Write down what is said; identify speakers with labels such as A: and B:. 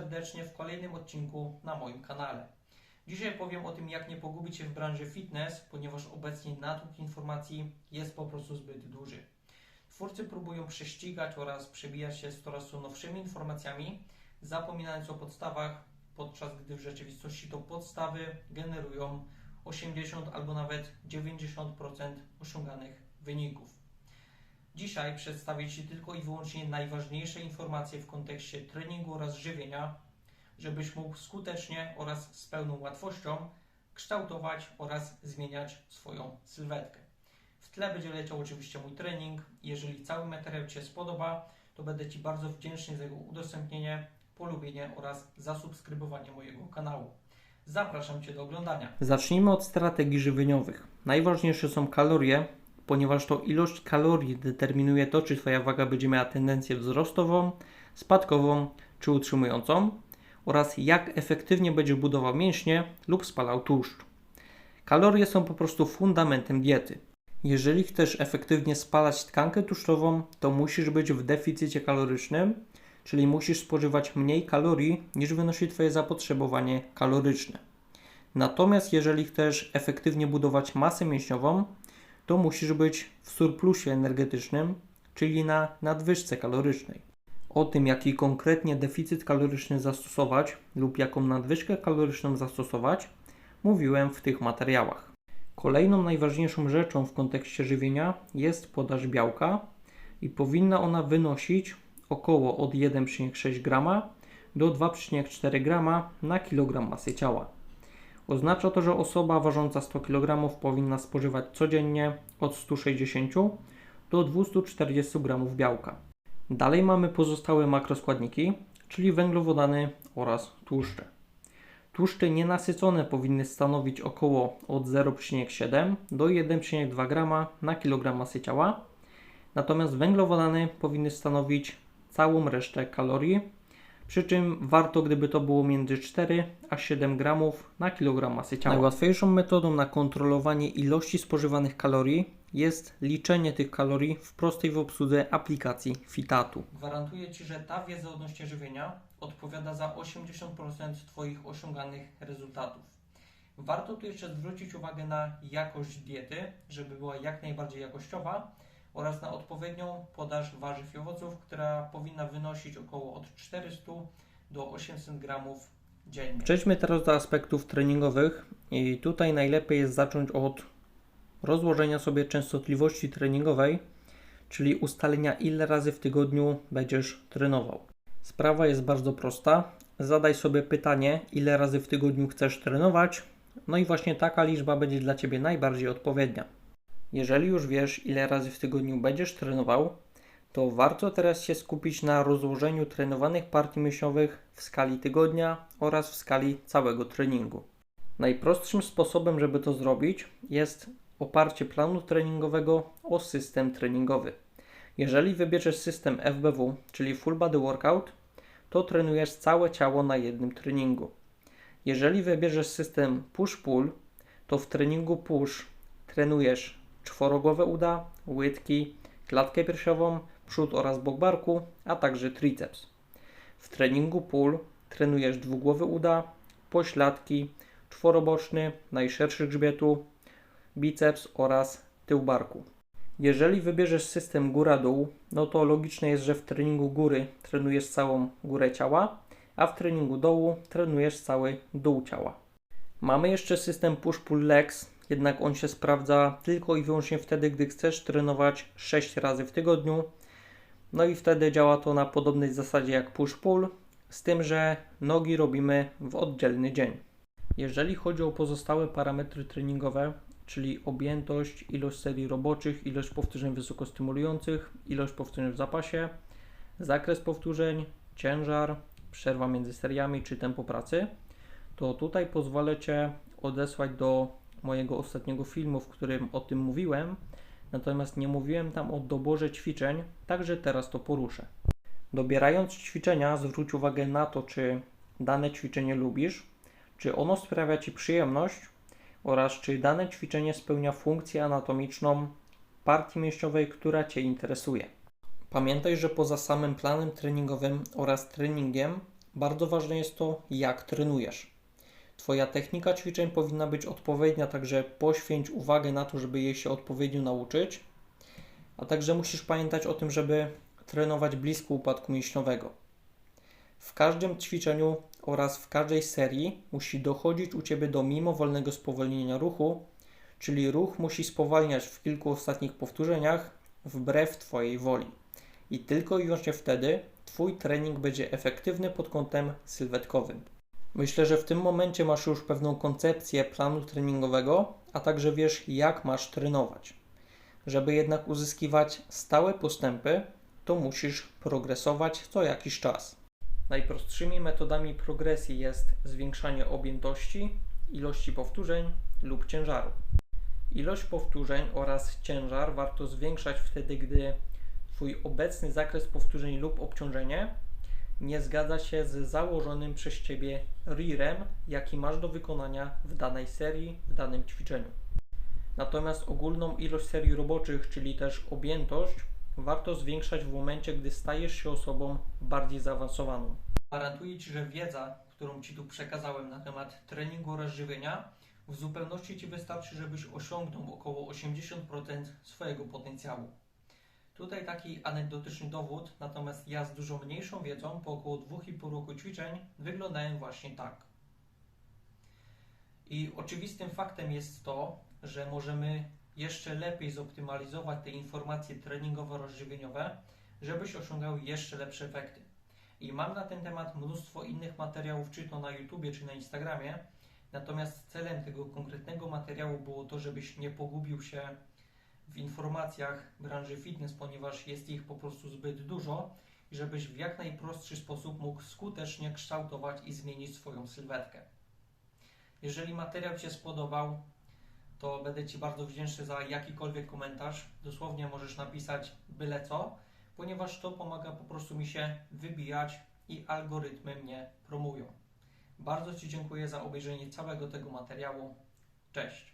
A: serdecznie w kolejnym odcinku na moim kanale. Dzisiaj powiem o tym, jak nie pogubić się w branży fitness, ponieważ obecnie natłok informacji jest po prostu zbyt duży. Twórcy próbują prześcigać oraz przebijać się z coraz to nowszymi informacjami, zapominając o podstawach, podczas gdy w rzeczywistości to podstawy generują 80 albo nawet 90% osiąganych wyników. Dzisiaj przedstawię Ci tylko i wyłącznie najważniejsze informacje w kontekście treningu oraz żywienia, żebyś mógł skutecznie oraz z pełną łatwością kształtować oraz zmieniać swoją sylwetkę. W tle będzie leciał oczywiście mój trening. Jeżeli cały materiał Ci się spodoba, to będę Ci bardzo wdzięczny za jego udostępnienie, polubienie oraz zasubskrybowanie mojego kanału. Zapraszam Cię do oglądania. Zacznijmy od strategii żywieniowych. Najważniejsze są kalorie, ponieważ to ilość kalorii determinuje to, czy Twoja waga będzie miała tendencję wzrostową, spadkową czy utrzymującą oraz jak efektywnie będzie budował mięśnie lub spalał tłuszcz. Kalorie są po prostu fundamentem diety. Jeżeli chcesz efektywnie spalać tkankę tłuszczową, to musisz być w deficycie kalorycznym, czyli musisz spożywać mniej kalorii niż wynosi Twoje zapotrzebowanie kaloryczne. Natomiast jeżeli chcesz efektywnie budować masę mięśniową, to musisz być w surplusie energetycznym, czyli na nadwyżce kalorycznej. O tym, jaki konkretnie deficyt kaloryczny zastosować lub jaką nadwyżkę kaloryczną zastosować, mówiłem w tych materiałach. Kolejną najważniejszą rzeczą w kontekście żywienia jest podaż białka i powinna ona wynosić około od 1,6 g do 2,4 g na kilogram masy ciała. Oznacza to, że osoba ważąca 100 kg powinna spożywać codziennie od 160 do 240 g białka. Dalej mamy pozostałe makroskładniki, czyli węglowodany oraz tłuszcze. Tłuszcze nienasycone powinny stanowić około od 0,7 do 1,2 g na kilogram masy ciała, natomiast węglowodany powinny stanowić całą resztę kalorii, przy czym warto, gdyby to było między 4 a 7 gramów na kilogram masy ciała. Najłatwiejszą metodą na kontrolowanie ilości spożywanych kalorii jest liczenie tych kalorii w prostej w obsłudze aplikacji Fitatu. Gwarantuję Ci, że ta wiedza odnośnie żywienia odpowiada za 80% Twoich osiąganych rezultatów. Warto tu jeszcze zwrócić uwagę na jakość diety, żeby była jak najbardziej jakościowa oraz na odpowiednią podaż warzyw i owoców, która powinna wynosić około od 400 do 800 gramów dziennie. Przejdźmy teraz do aspektów treningowych i tutaj najlepiej jest zacząć od rozłożenia sobie częstotliwości treningowej, czyli ustalenia ile razy w tygodniu będziesz trenował. Sprawa jest bardzo prosta. Zadaj sobie pytanie, ile razy w tygodniu chcesz trenować, no i właśnie taka liczba będzie dla Ciebie najbardziej odpowiednia. Jeżeli już wiesz, ile razy w tygodniu będziesz trenował, to warto teraz się skupić na rozłożeniu trenowanych partii mięśniowych w skali tygodnia oraz w skali całego treningu. Najprostszym sposobem, żeby to zrobić, jest oparcie planu treningowego o system treningowy. Jeżeli wybierzesz system FBW, czyli Full Body Workout, to trenujesz całe ciało na jednym treningu. Jeżeli wybierzesz system Push-Pull, to w treningu Push trenujesz czworogłowe uda, łydki, klatkę piersiową, przód oraz bok barku, a także triceps. W treningu pull trenujesz dwugłowy uda, pośladki, czworoboczny, najszerszy grzbietu, biceps oraz tył barku. Jeżeli wybierzesz system góra-dół, no to logiczne jest, że w treningu góry trenujesz całą górę ciała, a w treningu dołu trenujesz cały dół ciała. Mamy jeszcze system push-pull legs, jednak on się sprawdza tylko i wyłącznie wtedy, gdy chcesz trenować 6 razy w tygodniu. No i wtedy działa to na podobnej zasadzie jak push-pull, z tym, że nogi robimy w oddzielny dzień. Jeżeli chodzi o pozostałe parametry treningowe, czyli objętość, ilość serii roboczych, ilość powtórzeń wysokostymulujących, ilość powtórzeń w zapasie, zakres powtórzeń, ciężar, przerwa między seriami czy tempo pracy, to tutaj pozwolę Cię odesłać do mojego ostatniego filmu, w którym o tym mówiłem, natomiast nie mówiłem tam o doborze ćwiczeń, także teraz to poruszę. Dobierając ćwiczenia, zwróć uwagę na to, czy dane ćwiczenie lubisz, czy ono sprawia Ci przyjemność oraz czy dane ćwiczenie spełnia funkcję anatomiczną partii mięśniowej, która Cię interesuje. Pamiętaj, że poza samym planem treningowym oraz treningiem bardzo ważne jest to, jak trenujesz. Twoja technika ćwiczeń powinna być odpowiednia, także poświęć uwagę na to, żeby jej się odpowiednio nauczyć. A także musisz pamiętać o tym, żeby trenować blisko upadku mięśniowego. W każdym ćwiczeniu oraz w każdej serii musi dochodzić u Ciebie do mimowolnego spowolnienia ruchu, czyli ruch musi spowalniać w kilku ostatnich powtórzeniach wbrew Twojej woli. I tylko i wyłącznie wtedy Twój trening będzie efektywny pod kątem sylwetkowym. Myślę, że w tym momencie masz już pewną koncepcję planu treningowego, a także wiesz, jak masz trenować. Żeby jednak uzyskiwać stałe postępy, to musisz progresować co jakiś czas. Najprostszymi metodami progresji jest zwiększanie objętości, ilości powtórzeń lub ciężaru. Ilość powtórzeń oraz ciężar warto zwiększać wtedy, gdy Twój obecny zakres powtórzeń lub obciążenie nie zgadza się z założonym przez Ciebie RIRem, jaki masz do wykonania w danej serii, w danym ćwiczeniu. Natomiast ogólną ilość serii roboczych, czyli też objętość, warto zwiększać w momencie, gdy stajesz się osobą bardziej zaawansowaną. Gwarantuję Ci, że wiedza, którą Ci tu przekazałem na temat treningu oraz żywienia, w zupełności Ci wystarczy, żebyś osiągnął około 80% swojego potencjału. Tutaj taki anegdotyczny dowód, natomiast ja z dużo mniejszą wiedzą, po około 2,5 roku ćwiczeń, wyglądałem właśnie tak. I oczywistym faktem jest to, że możemy jeszcze lepiej zoptymalizować te informacje treningowo-rozżywieniowe, żebyś osiągał jeszcze lepsze efekty. I mam na ten temat mnóstwo innych materiałów, czy to na YouTubie, czy na Instagramie. Natomiast celem tego konkretnego materiału było to, żebyś nie pogubił się w informacjach branży fitness, ponieważ jest ich po prostu zbyt dużo i żebyś w jak najprostszy sposób mógł skutecznie kształtować i zmienić swoją sylwetkę. Jeżeli materiał Ci się spodobał, to będę Ci bardzo wdzięczny za jakikolwiek komentarz. Dosłownie możesz napisać byle co, ponieważ to pomaga po prostu mi się wybijać i algorytmy mnie promują. Bardzo Ci dziękuję za obejrzenie całego tego materiału. Cześć!